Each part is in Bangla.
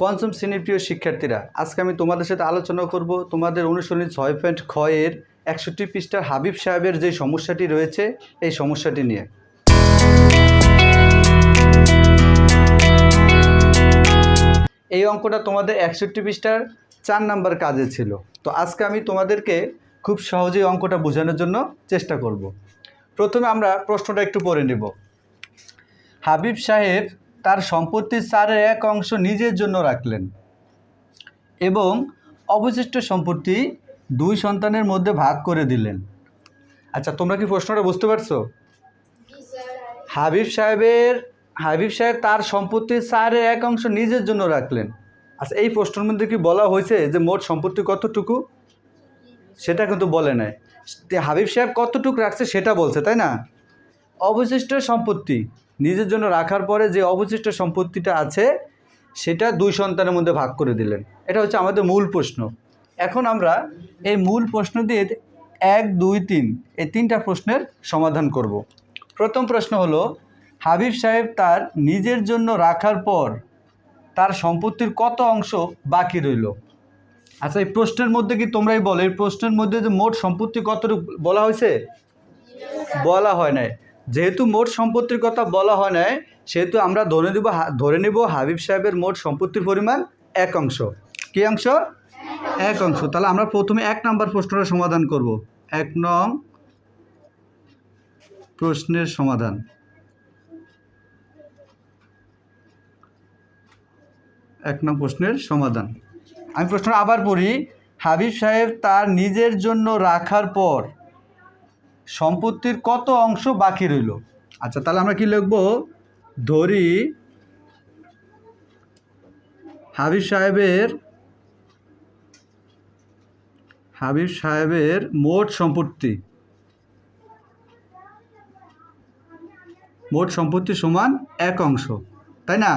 পঞ্চম শ্রেণির প্রিয় শিক্ষার্থীরা, আজকে আমি তোমাদের সাথে আলোচনা করব তোমাদের অনুসরণী ছয় পয়েন্ট ক্ষয়ের একষট্টি পৃষ্ঠার হাবিব সাহেবের যে সমস্যাটি রয়েছে, এই সমস্যাটি নিয়ে। এই অঙ্কটা তোমাদের একষট্টি পৃষ্ঠার চার নাম্বার কাজে ছিল। তো আজকে আমি তোমাদেরকে খুব সহজেই অঙ্কটা বোঝানোর জন্য চেষ্টা করব। প্রথমে আমরা প্রশ্নটা একটু পড়ে নেব। হাবিব সাহেব তার সম্পত্তির চারের এক অংশ নিজের জন্য রাখলেন এবং অবশিষ্ট সম্পত্তি দুই সন্তানের মধ্যে ভাগ করে দিলেন। আচ্ছা তোমরা কি প্রশ্নটা বুঝতে পারছ? হাবিব সাহেবের হাবিব সাহেব তার সম্পত্তির চারের এক অংশ নিজের জন্য রাখলেন। আচ্ছা এই প্রশ্নের মধ্যে কি বলা হয়েছে যে মোট সম্পত্তি কতটুকু? সেটা কিন্তু বলে নাই। হাবিব সাহেব কতটুকু রাখছে সেটা বলছে তাই না? অবশিষ্ট সম্পত্তি নিজের জন্য রাখার পরে যে অবশিষ্ট সম্পত্তিটা আছে, সেটা দুই সন্তানের মধ্যে ভাগ করে দিলেন। এটা হচ্ছে আমাদের মূল প্রশ্ন। এখন আমরা এই মূল প্রশ্ন দিয়ে এক, দুই, তিন, এই তিনটা প্রশ্নের সমাধান করব। প্রথম প্রশ্ন হলো, হাবিব সাহেব তার নিজের জন্য রাখার পর তার সম্পত্তির কত অংশ বাকি রইল? আচ্ছা এই প্রশ্নের মধ্যে কি তোমরাই বলো? এই প্রশ্নের মধ্যে যে মোট সম্পত্তি কতটুকু বলা হয়েছে? বলা হয় নাই। যেহেতু মোট সম্পত্তির কথা বলা হয় নাই, সেহেতু আমরা ধরে দিব ধরে নেব হাবিব সাহেবের মোট সম্পত্তির পরিমাণ এক অংশ। কী অংশ? এক অংশ। তাহলে আমরা প্রথমে এক নম্বর প্রশ্নটা সমাধান করব। এক নং প্রশ্নের সমাধান। এক নং প্রশ্নের সমাধান। আমি প্রশ্নটা আবার পড়ি। হাবিব সাহেব তার নিজের জন্য রাখার পর সম্পত্তির কত অংশ বাকি রইল? আচ্ছা তাহলে আমরা কি লিখব? ধরি হাবিব সাহেবের হাবিব সাহেবের মোট সম্পত্তি। মোট সম্পত্তি সমান এক অংশ, তাই না?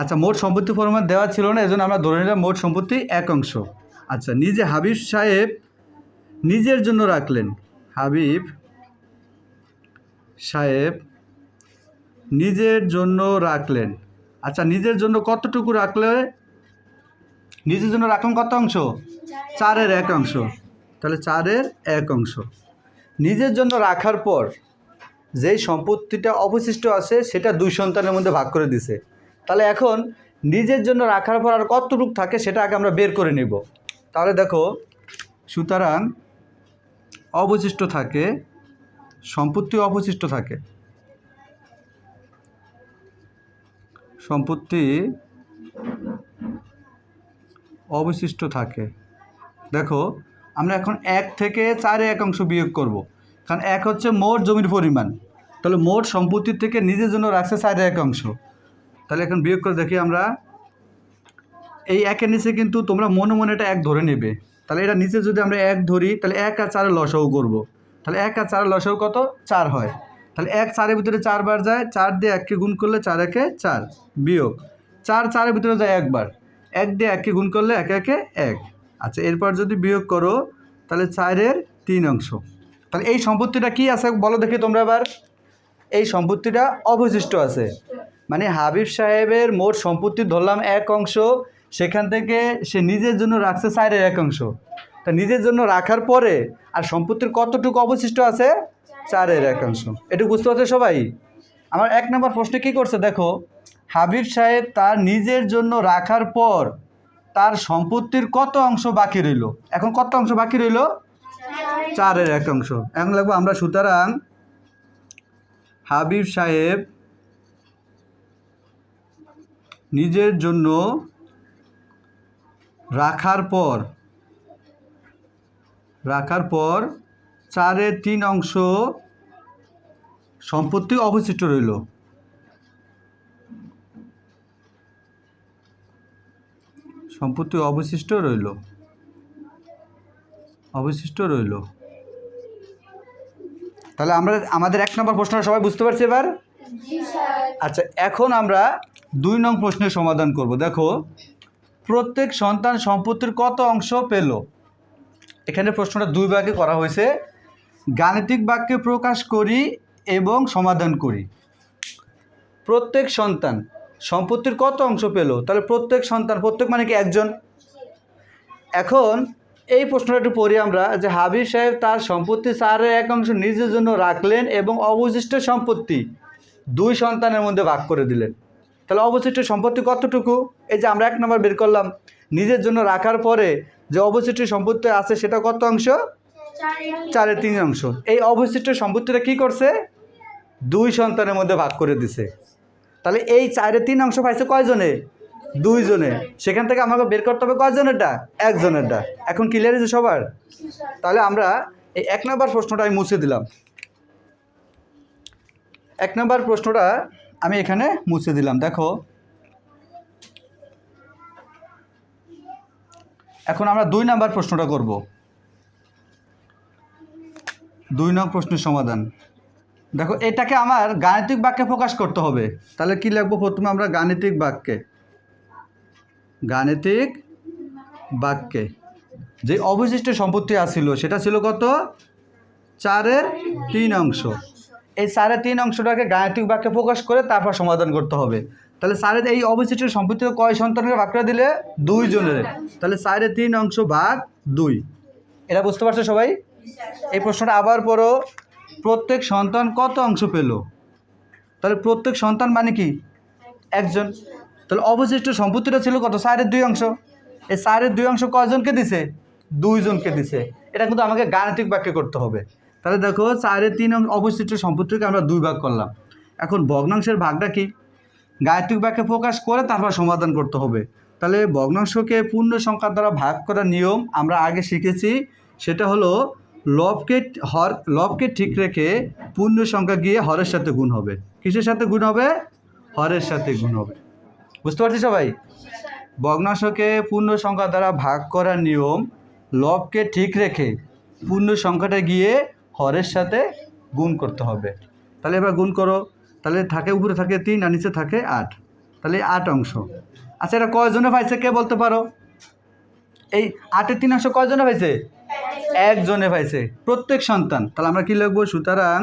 আচ্ছা মোট সম্পত্তি পরিমাণ দেওয়া ছিল না, এজন্য আমরা ধরে নিলাম মোট সম্পত্তি এক অংশ। আচ্ছা নিজে হাবিব সাহেব নিজের জন্য রাখলেন। হাবিব সাহেব নিজের জন্য রাখলেন। আচ্ছা নিজের জন্য কতটুকু রাখলে? নিজের জন্য রাখলেন কত অংশ? চারের এক অংশ। তাহলে চারের এক অংশ। নিজের জন্য রাখার পর যেই সম্পত্তিটা অবশিষ্ট আছে, সেটা দুই সন্তানের মধ্যে ভাগ করে দিছে। তাহলে এখন নিজের জন্য রাখার পর আর কতটুকু থাকে, সেটা আগে আমরা বের করে নেব। তাহলে দেখো, সুতরাং অবশিষ্ট থাকে, সম্পত্তি অবশিষ্ট থাকে। সম্পত্তি অবশিষ্ট থাকে। দেখো, আমরা এখন এক থেকে চারে এক অংশ বিয়োগ করব। কারণ এক হচ্ছে মোট জমির পরিমাণ। তাহলে মোট সম্পত্তির থেকে নিজের জন্য রাখছে চারে এক অংশ। তাহলে এখন বিয়োগ করে দেখি আমরা, এই একের নিচে কিন্তু তোমরা মনে মনে এটা এক ধরে নেবে। তাহলে এটা নিচে যদি আমরা এক ধরি, তাহলে এক আর চারের লসাও করব। তাহলে এক আর চারের লসাও কত? চার হয়। তাহলে এক চারের ভিতরে চারবার যায়, চার দিয়ে এককে গুণ করলে চার একে চার বিয়োগ। চার চারের ভিতরে যায় একবার। এক দিয়ে এককে গুণ করলে একে একে এক। আচ্ছা এরপর যদি বিয়োগ করো, তাহলে চারের তিন অংশ। তাহলে এই সম্পত্তিটা কি আছে বলো দেখি তোমরা এবার। এই সম্পত্তিটা অবশিষ্ট আছে। মানে হাবিব সাহেবের মোট সম্পত্তি ধরলাম এক অংশ। সেখান থেকে সে নিজের জন্য রাখছে চারের এক অংশ। তা নিজের জন্য রাখার পরে আর সম্পত্তির কতটুকু অবশিষ্ট আছে? চারের এক অংশ। এটুকু বুঝতে পারছ সবাই? আমার এক নম্বর প্রশ্ন কী করছে দেখো, হাবিব সাহেব তার নিজের জন্য রাখার পর তার সম্পত্তির কত অংশ বাকি রইল? এখন কত অংশ বাকি রইল? চারের এক অংশ। এখন লাগবো আমরা সুতরাং হাবিব সাহেব নিজের জন্য রাখার পর রাখার পর চারের তিন অংশ সম্পত্তি অবশিষ্ট রইল। সম্পত্তি অবশিষ্ট রইল। অবশিষ্ট রইল। তাহলে আমরা আমাদের এক নম্বর প্রশ্নটা সবাই বুঝতে পারছি এবার? আচ্ছা এখন আমরা দুই নং প্রশ্নের সমাধান করব। দেখো প্রত্যেক সন্তান সম্পত্তির কত অংশ পেল? এখানে প্রশ্নটা দুই ভাগে করা হয়েছে। গাণিতিক বাক্যে প্রকাশ করি এবং সমাধান করি। প্রত্যেক সন্তান সম্পত্তির কত অংশ পেল? তাহলে প্রত্যেক সন্তান, প্রত্যেক মানে কি একজন? এখন এই প্রশ্নটা একটু পড়ি আমরা যে হাবিব সাহেব তার সম্পত্তি চারের এক অংশ নিজের জন্য রাখলেন এবং অবশিষ্ট সম্পত্তি দুই সন্তানের মধ্যে ভাগ করে দিলেন। তাহলে অবশিষ্ট সম্পত্তি কতটুকু? এই যে আমরা এক নম্বর বের করলাম, নিজের জন্য রাখার পরে যে অবশিষ্ট সম্পত্তি আছে সেটা কত অংশ? চারের তিন অংশ। এই অবশিষ্ট সম্পত্তিটা কি করছে? দুই সন্তানের মধ্যে ভাগ করে দিছে। তাহলে এই চারের তিন অংশ পাইছে কয়জনে? দুইজনে। সেখান থেকে আমাকে বের করতে হবে কয়জনেরটা? একজনেরটা। এখন ক্লিয়ার হয়েছে সবার? তাহলে আমরা এই এক নম্বর প্রশ্নটা আমি মুছে দিলাম। এক নম্বর প্রশ্নটা আমি এখানে মুছে দিলাম, দেখো। এখন আমরা দুই নাম্বার প্রশ্নটা করব। দুই নং প্রশ্নের সমাধান। দেখো, এটাকে আমার গাণিতিক বাক্যে প্রকাশ করতে হবে। তাহলে কি লিখব? প্রথমে আমরা গাণিতিক বাক্যে। গাণিতিক বাক্যে। যে অবশিষ্ট সম্পত্তি আসছিল সেটা ছিল কত? চারের তিন অংশ। এই চারের তিন অংশটাকে গাণিতিক বাক্যে প্রকাশ করে তারপর সমাধান করতে হবে। তাহলে চারের এই অবশিষ্ট সম্পত্তি কয় সন্তানকে করে দিলে দুই জনের। তাহলে চারের তিন অংশ ভাগ দুই। এটা বুঝতে পারছ সবাই? এই প্রশ্নটা আবার পড়ো। প্রত্যেক সন্তান কত অংশ পেল? তাহলে প্রত্যেক সন্তান মানে কি? একজন। তাহলে অবশিষ্ট সম্পত্তিটা ছিল কত? চারের দুই অংশ। এই চারের দুই অংশ কয়জনকে দিছে? দুইজনকে দিছে। এটা কিন্তু আমাকে গাণিতিক বাক্যে করতে হবে। তাহলে দেখো চারের তিন অংশ অবশিষ্ট সম্পত্তিকে আমরা দুই ভাগ করলাম। এখন ভগ্নাংশের ভাগটা কি? গায়ত্রিক বাক্যে প্রকাশ করে তারপর সমাধান করতে হবে। তাহলে ভগ্নাংশকে পূর্ণ সংখ্যা দ্বারা ভাগ করার নিয়ম আমরা আগে শিখেছি। সেটা হলো লবকে হর, লবকে ঠিক রেখে পূর্ণ সংখ্যা গিয়ে হরের সাথে গুণ হবে। কিসের সাথে গুণ হবে? হরের সাথে গুণ হবে। বুঝতে পারছি সবাই? ভগ্নাংশকে পূর্ণ সংখ্যা দ্বারা ভাগ করার নিয়ম লবকে ঠিক রেখে পূর্ণ সংখ্যাটা গিয়ে হরের সাথে গুণ করতে হবে। তাহলে এবার গুণ করো। তাহলে থাকে, উপরে থাকে তিন আর নিচে থাকে আট। তাহলে আট অংশ। আচ্ছা এটা কয়জনে পাইছে কে বলতে পারো? এই আটের তিন অংশ কয়জনে পাইছে? একজনে পাইছে। প্রত্যেক সন্তান। তাহলে আমরা কি লিখব? সুতরাং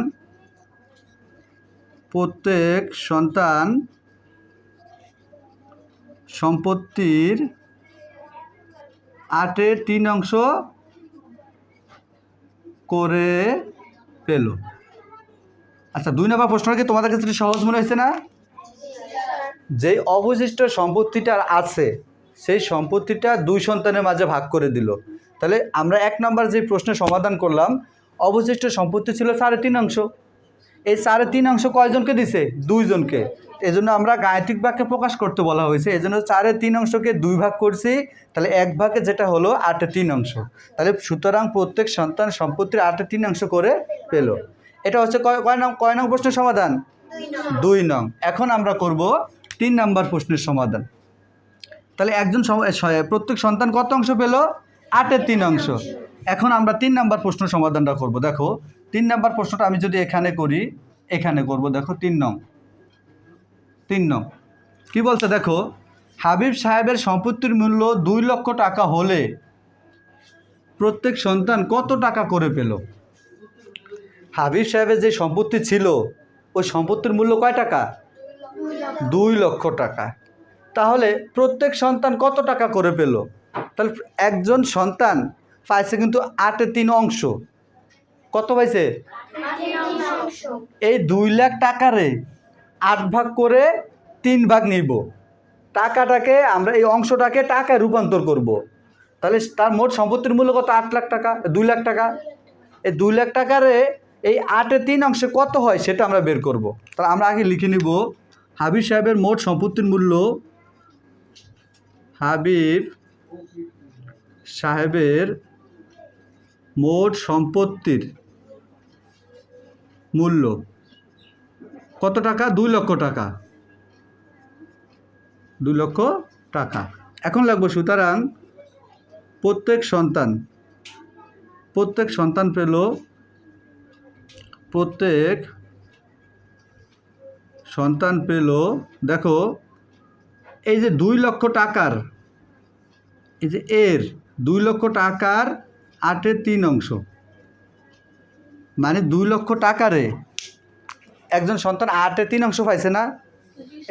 প্রত্যেক সন্তান সম্পত্তির আটের তিন অংশ করে পেল আচ্ছা দুই নম্বর প্রশ্নটা কি? তোমাদের কাছে সহজ মনে হয়েছে না? যেই অবশিষ্ট সম্পত্তিটা আছে, সেই সম্পত্তিটা দুই সন্তানের মাঝে ভাগ করে দিল। তাহলে আমরা এক নম্বর যে প্রশ্নের সমাধান করলাম, অবশিষ্ট সম্পত্তি ছিল সাড়ে তিন অংশ। এই সাড়ে তিন অংশ কয়জনকে দিছে? দুইজনকে। এই জন্য আমরা গায়ত্রিক বাক্যে প্রকাশ করতে বলা হয়েছে। এই জন্য চারের তিন অংশকে দুই ভাগ করছি তাহলে এক ভাগে যেটা হলো আটে তিন অংশ। তাহলে সুতরাং প্রত্যেক সন্তান সম্পত্তির আটে তিন অংশ করে পেল। এটা হচ্ছে কয় কয় নং কয় নং প্রশ্নের সমাধান? দুই নং। এখন আমরা করব তিন নাম্বার প্রশ্নের সমাধান। তাহলে একজন প্রত্যেক সন্তান কত অংশ পেল? আটের তিন অংশ। এখন আমরা তিন নাম্বার প্রশ্ন সমাধানটা করব। দেখো তিন নাম্বার প্রশ্নটা আমি যদি এখানে করি, এখানে করব, দেখো তিন নং। তিন নং। কি বলছে দেখো, হাবিব সাহেবের সম্পত্তির মূল্য দুই লক্ষ টাকা হলে প্রত্যেক সন্তান কত টাকা করে পেল? হাবিব সাহেবের যে সম্পত্তি ছিল, ওই সম্পত্তির মূল্য কয় টাকা? দুই লক্ষ টাকা। তাহলে প্রত্যেক সন্তান কত টাকা করে পেল? তাহলে একজন সন্তান পাইছে কিন্তু আটে তিন অংশ। কত পাইছে? এই দুই লাখ টাকারে আট ভাগ করে তিন ভাগ নিব। টাকাটাকে আমরা এই অংশটাকে টাকায় রূপান্তর করব। তাহলে তার মোট সম্পত্তির মূল্য কত? আট লাখ টাকা, দুই লাখ টাকা। এই দুই লাখ টাকারে এই আটে তিন অংশে কত হয় সেটা আমরা বের করব। তাহলে আমরা আগে লিখে নিব, হাবিব সাহেবের মোট সম্পত্তির মূল্য হাবিব সাহেবের মোট সম্পত্তির মূল্য। কত টাকা? দুই লক্ষ টাকা। দুই লক্ষ টাকা। এখন লাগবো সুতরাং প্রত্যেক সন্তান প্রত্যেক সন্তান পেল, প্রত্যেক সন্তান পেল, দেখো, এই যে দুই লক্ষ টাকার, এই যে এর দুই লক্ষ টাকার আটের তিন অংশ। মানে দুই লক্ষ টাকারে একজন সন্তান আটের তিন অংশ পাইছে না?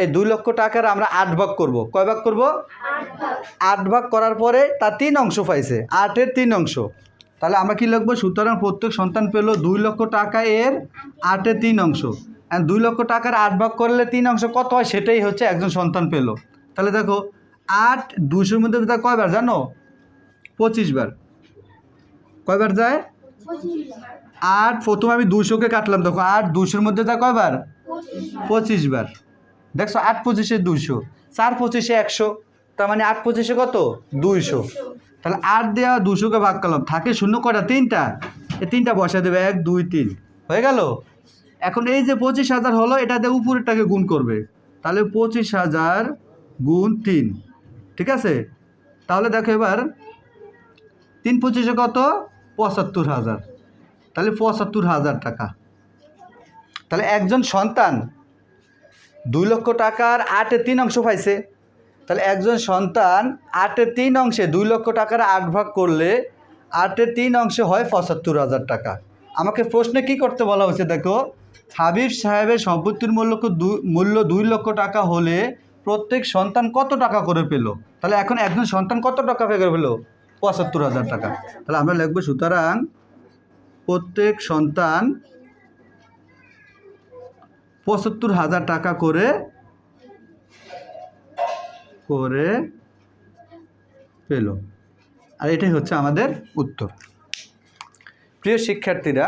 এই দুই লক্ষ টাকার আমরা আট ভাগ করব। কয় ভাগ করব? আট ভাগ করার পরে তার তিন অংশ পাইছে। আটের তিন অংশ। তাহলে আমরা কি লিখব? সুতরাং প্রত্যেক সন্তান পেল দুই লক্ষ টাকা এর আটের তিন অংশ। দুই লক্ষ টাকার আট ভাগ করলে তিন অংশ কত হয়? সেটাই হচ্ছে একজন সন্তান পেল। তাহলে দেখো, আট দুশোর মধ্যে কয়বার? জানো? পঁচিশ বার। কয়বার যায়? আট প্রথমে আমি দুশোকে কাটলাম, দেখো আট দুশোর মধ্যে যা কয়বার? পঁচিশ বার। দেখছ, আট পঁচিশে দুশো চার পঁচিশে একশো, তার মানে আট পঁচিশে কত? দুইশো। তাহলে আট দেওয়া দুশোকে ভাগ করলাম, থাকে শূন্য কটা তিনটা। এই তিনটা বসা দেবে, এক, দুই, তিন। হয়ে গেল? এখন এই যে পঁচিশ হাজার হলো, এটা দিয়ে উপরেরটাকে গুণ করবে। তাহলে পঁচিশ হাজার গুণ তিন। ঠিক আছে? তাহলে দেখো এবার, তিন পঁচিশে কত? পঁচাত্তর হাজার। তাহলে পঁচাত্তর হাজার টাকা। তাহলে একজন সন্তান দুই লক্ষ টাকার আটে তিন অংশ পাইছে। তাহলে একজন সন্তান আটের তিন অংশে দুই লক্ষ টাকার আট ভাগ করলে আটের তিন অংশে হয় পঁচাত্তর হাজার টাকা। আমাকে প্রশ্নে কি করতে বলা হয়েছে দেখো? হাবিব সাহেবের সম্পত্তির মূল্য মূল্য দুই লক্ষ টাকা হলে প্রত্যেক সন্তান কত টাকা করে পেল? তাহলে এখন একজন সন্তান কত টাকা করে পেল? পঁচাত্তর হাজার টাকা। তাহলে আমরা লিখব, সুতরাং প্রত্যেক সন্তান পঁচাত্তর হাজার টাকা করে করে পেল। আর এটাই হচ্ছে আমাদের উত্তর। প্রিয় শিক্ষার্থীরা,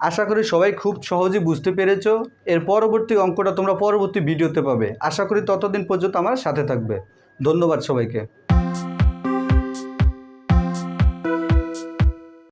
আশা করি সবাই খুব সহজেই বুঝতে পেরেছ। এর পরবর্তী অঙ্কটা তোমরা পরবর্তী ভিডিওতে পাবে। আশা করি ততদিন পর্যন্ত আমার সাথে থাকবে। ধন্যবাদ সবাইকে।